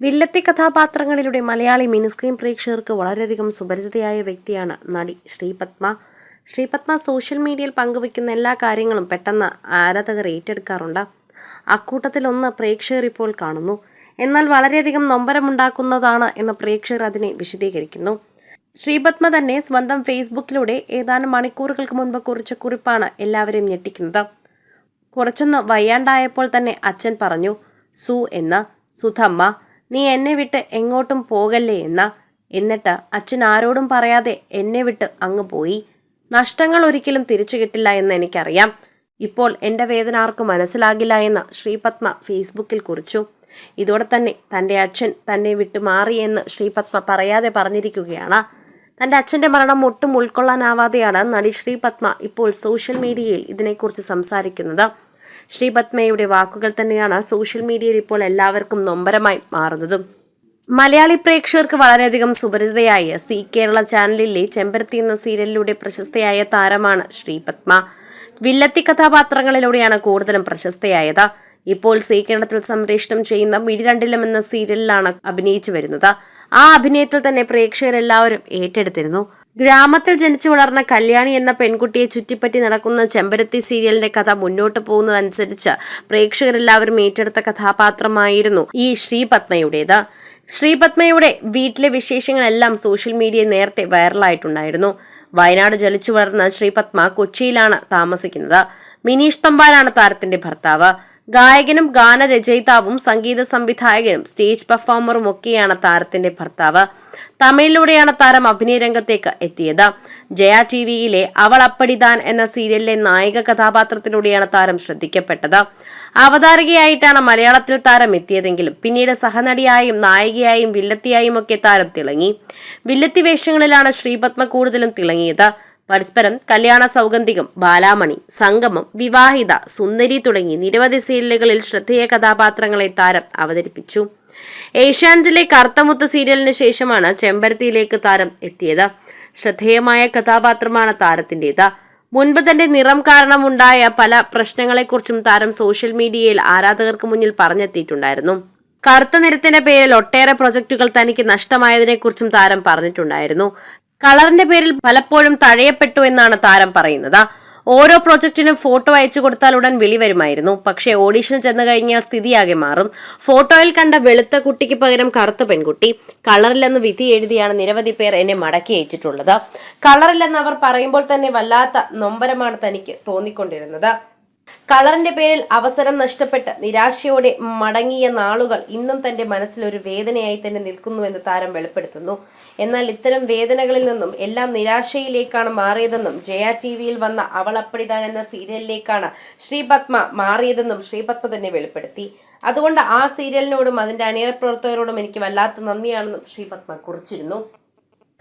വില്ലത്തി കഥാപാത്രങ്ങളിലൂടെ Malayali mini screen പ്രേക്ഷകർക്ക് വളരെയധികം സുപരിചിതയായ വ്യക്തിയാണ് നടി ശ്രീപത്മ ശ്രീപത്മ സോഷ്യൽ മീഡിയയിൽ പങ്കുവയ്ക്കുന്ന എല്ലാ കാര്യങ്ങളും പെട്ടെന്ന് ആരാധകർ ഏറ്റെടുക്കാറുണ്ട്. അക്കൂട്ടത്തിലൊന്ന് പ്രേക്ഷകർ ഇപ്പോൾ കാണുന്നു. എന്നാൽ വളരെയധികം നൊമ്പരമുണ്ടാക്കുന്നതാണ് എന്ന് പ്രേക്ഷകർ അതിനെ വിശദീകരിക്കുന്നു. ശ്രീപത്മ തന്നെ സ്വന്തം ഫേസ്ബുക്കിലൂടെ ഏതാനും മണിക്കൂറുകൾക്ക് മുൻപ് കുറിച്ച കുറിപ്പാണ് എല്ലാവരെയും ഞെട്ടിക്കുന്നത്. കുറച്ചൊന്ന് വയ്യാണ്ടായപ്പോൾ തന്നെ അച്ഛൻ പറഞ്ഞു സു എന്ന. സുധമ്മ നീ എന്നെ വിട്ട് എങ്ങോട്ടും പോകല്ലേ എന്ന? എന്നിട്ട് അച്ഛൻ ആരോടും പറയാതെ എന്നെ വിട്ട് അങ്ങ് പോയി. നഷ്ടങ്ങൾ ഒരിക്കലും തിരിച്ചു കിട്ടില്ല എന്ന് എനിക്കറിയാം. ഇപ്പോൾ എന്റെ വേദന ആർക്കും മനസ്സിലാകില്ല എന്ന് ശ്രീപത്മ ഫേസ്ബുക്കിൽ കുറിച്ചു. ഇതോടെ തന്നെ തന്റെ അച്ഛൻ തന്നെ വിട്ടു മാറിയെന്ന് ശ്രീപത്മ പറയാതെ പറഞ്ഞിരിക്കുകയാണ്. തന്റെ അച്ഛന്റെ മരണം ഒട്ടും ഉൾക്കൊള്ളാനാവാതെയാണ് നടി ശ്രീപത്മ ഇപ്പോൾ സോഷ്യൽ മീഡിയയിൽ ഇതിനെക്കുറിച്ച് സംസാരിക്കുന്നത്. ശ്രീപത്മയുടെ വാക്കുകൾ തന്നെയാണ് സോഷ്യൽ മീഡിയയിൽ ഇപ്പോൾ എല്ലാവർക്കും നൊമ്പരമായി മാറുന്നതും. മലയാളി പ്രേക്ഷകർക്ക് വളരെയധികം സുപരിചിതയായ സി കേരള ചാനലിലെ ചെമ്പരത്തി എന്ന സീരിയലിലൂടെ പ്രശസ്തയായ താരമാണ് ശ്രീപത്മ. വില്ലത്തി കഥാപാത്രങ്ങളിലൂടെയാണ് കൂടുതലും പ്രശസ്തയായത്. ഇപ്പോൾ സി കേരളത്തിൽ സംപ്രേഷണം ചെയ്യുന്ന മിടിരണ്ടിലും എന്ന സീരിയലിലാണ് അഭിനയിച്ചു വരുന്നത്. ആ അഭിനയത്തിൽ തന്നെ പ്രേക്ഷകരെല്ലാവരും ഏറ്റെടുത്തിരുന്നു. ഗ്രാമത്തിൽ ജനിച്ചു വളർന്ന കല്യാണി എന്ന പെൺകുട്ടിയെ ചുറ്റിപ്പറ്റി നടക്കുന്ന ചെമ്പരത്തി സീരിയലിന്റെ കഥ മുന്നോട്ട് പോകുന്നതനുസരിച്ച് പ്രേക്ഷകരെല്ലാവരും ഏറ്റെടുത്ത കഥാപാത്രമായിരുന്നു ഈ ശ്രീപത്മയുടേത്. ശ്രീപത്മയുടെ വീട്ടിലെ വിശേഷങ്ങളെല്ലാം സോഷ്യൽ മീഡിയയിൽ നേരത്തെ വൈറലായിട്ടുണ്ടായിരുന്നു. വയനാട് ജലിച്ചു വളർന്ന ശ്രീപത്മ കൊച്ചിയിലാണ് താമസിക്കുന്നത്. മിനീഷ് തമ്പാനാണ് താരത്തിന്റെ ഭർത്താവ്. ഗായകനും ഗാനരചയിതാവും സംഗീത സംവിധായകനും സ്റ്റേജ് പെർഫോമറും ഒക്കെയാണ് താരത്തിന്റെ ഭർത്താവ്. തമിഴിലൂടെയാണ് താരം അഭിനയ രംഗത്തേക്ക് എത്തിയത്. ജയ ടി വിയിലെ അവൾ അപ്പടിദാൻ എന്ന സീരിയലിലെ നായിക കഥാപാത്രത്തിലൂടെയാണ് താരം ശ്രദ്ധിക്കപ്പെട്ടത്. അവതാരകയായിട്ടാണ് മലയാളത്തിൽ താരം എത്തിയതെങ്കിലും പിന്നീട് സഹനടിയായും നായികയായും വില്ലത്തിയായും ഒക്കെ താരം തിളങ്ങി. വില്ലത്തി വേഷങ്ങളിലാണ് ശ്രീപത്മ കൂടുതലും തിളങ്ങിയത്. പരസ്പരം കല്യാണ സൗഗന്ധികം ബാലാമണി സംഗമം വിവാഹിത സുന്ദരി തുടങ്ങി നിരവധി സീരിയലുകളിൽ ശ്രദ്ധേയ കഥാപാത്രങ്ങളെ താരം അവതരിപ്പിച്ചു. ഏഷ്യാനെറ്റിലെ കറുത്തമുത്ത് സീരിയലിന് ശേഷമാണ് ചെമ്പരത്തിയിലേക്ക് താരം എത്തിയത്. ശ്രദ്ധേയമായ കഥാപാത്രമാണ് താരത്തിന്റെത്. മുൻപ് തന്റെ നിറം കാരണമുണ്ടായ പല പ്രശ്നങ്ങളെക്കുറിച്ചും താരം സോഷ്യൽ മീഡിയയിൽ ആരാധകർക്ക് മുന്നിൽ പറഞ്ഞെത്തിയിട്ടുണ്ടായിരുന്നു. കറുത്ത നിരത്തിന്റെ പേരിൽ ഒട്ടേറെ പ്രൊജക്ടുകൾ തനിക്ക് നഷ്ടമായതിനെക്കുറിച്ചും താരം പറഞ്ഞിട്ടുണ്ടായിരുന്നു. കളറിന്റെ പേരിൽ പലപ്പോഴും തഴയപ്പെട്ടു എന്നാണ് താരം പറയുന്നത്. ഓരോ പ്രൊജക്ടിനും ഫോട്ടോ അയച്ചു കൊടുത്താൽ ഉടൻ വിളി വരുമായിരുന്നു. പക്ഷേ ഓഡീഷന് ചെന്ന് കഴിഞ്ഞാൽ സ്ഥിതിയാകെ മാറും. ഫോട്ടോയിൽ കണ്ട വെളുത്ത കുട്ടിക്ക് പകരം കറുത്ത പെൺകുട്ടി. കളറില്ലെന്ന് വിധി എഴുതിയാണ് നിരവധി പേർ എന്നെ മടക്കി അയച്ചിട്ടുള്ളത്. കളറില്ലെന്ന് അവർ പറയുമ്പോൾ തന്നെ വല്ലാത്ത നൊമ്പരമാണ് തനിക്ക് തോന്നിക്കൊണ്ടിരുന്നത്. കളറിന്റെ പേരിൽ അവസരം നഷ്ടപ്പെട്ട് നിരാശയോടെ മടങ്ങിയ നാളുകൾ ഇന്നും തന്റെ മനസ്സിൽ ഒരു വേദനയായി തന്നെ നിൽക്കുന്നുവെന്ന് താരം വെളിപ്പെടുത്തുന്നു. എന്നാൽ ഇത്തരം വേദനകളിൽ നിന്നും എല്ലാം നിരാശയിലേക്കാണ് മാറിയതെന്നും ജയ ടി വിയിൽ വന്ന അവൾ അപ്പടിതാൻ എന്ന സീരിയലിലേക്കാണ് ശ്രീപത്മ മാറിയതെന്നും ശ്രീപത്മ തന്നെ വെളിപ്പെടുത്തി. അതുകൊണ്ട് ആ സീരിയലിനോടും അതിന്റെ അണിയറ പ്രവർത്തകരോടും എനിക്ക് വല്ലാത്ത നന്ദിയാണെന്നും ശ്രീപത്മ കുറിച്ചിരുന്നു.